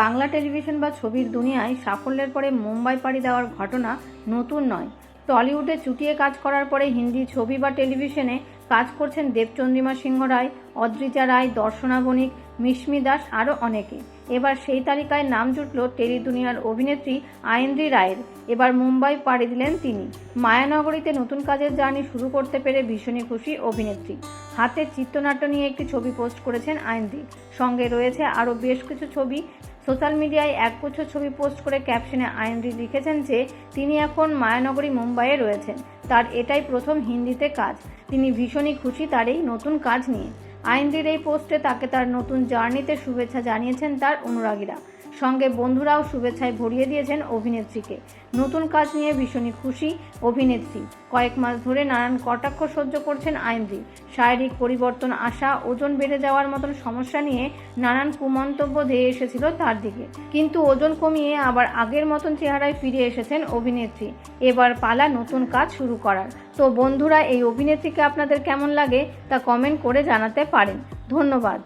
Bangla television বা ছবির দুনিয়ায় সাফল্যের পরে মুম্বাই পাড়ি দেওয়ার ঘটনা নতুন নয়। টলিউডে চুটিয়ে কাজ করার পরে হিন্দি ছবি বা টেলিভিশনে কাজ করছেন দেবচন্দ্রিমা সিংহ রায়, অদ্রিজা রায়, দর্শনা বণিক মিশমি দাস আরও অনেকে। এবার সেই তালিকায় নাম জুটল টেলি দুনিয়ার অভিনেত্রী আয়েন্দ্রি রায়ের। এবার মুম্বাই পাড়ি দিলেন তিনি। মায়ানগরীতে নতুন কাজের জার্নি শুরু করতে পেরে ভীষণই খুশি অভিনেত্রী। হাতে চিত্রনাট্য নিয়ে একটি ছবি পোস্ট করেছেন আয়েন্দ্রি। সঙ্গে রয়েছে আরও বেশ কিছু ছবি। সোশ্যাল মিডিয়ায় একগুচ্ছ ছবি পোস্ট করে ক্যাপশনে আয়েন্দ্রি লিখেছেন যে, তিনি এখন মায়ানগরী, মুম্বাইয়ে রয়েছেন। তার এটাই প্রথম হিন্দিতে কাজ। তিনি ভীষণই খুশি তার এই নতুন কাজ নিয়ে। আইনদির এই পোস্টে তাকে তার নতুন জার্নিতে শুভেচ্ছা জানিয়েছেন তার অনুরাগীরা। সঙ্গে বন্ধুরাও শুভেচ্ছায় ভরিয়ে দিয়েছেন অভিনেত্রীকে। নতুন কাজ নিয়ে ভীষণই খুশি অভিনেত্রী। কয়েক মাস ধরে নানান কটাক্ষ সহ্য করছেন আইনদি শারীরিক পরিবর্তন আসা ওজন বেড়ে যাওয়ার মতন সমস্যা নিয়ে নানান কুমন্তব্য ধেয়ে এসেছিল তার দিকে। কিন্তু ওজন কমিয়ে আবার আগের মতন চেহারায় ফিরে এসেছেন অভিনেত্রী। এবার পালা নতুন কাজ শুরু করার। তো বন্ধুরা, এই অভিনেত্রীকে আপনাদের কেমন লাগে তা কমেন্ট করে জানাতে পারেন। ধন্যবাদ।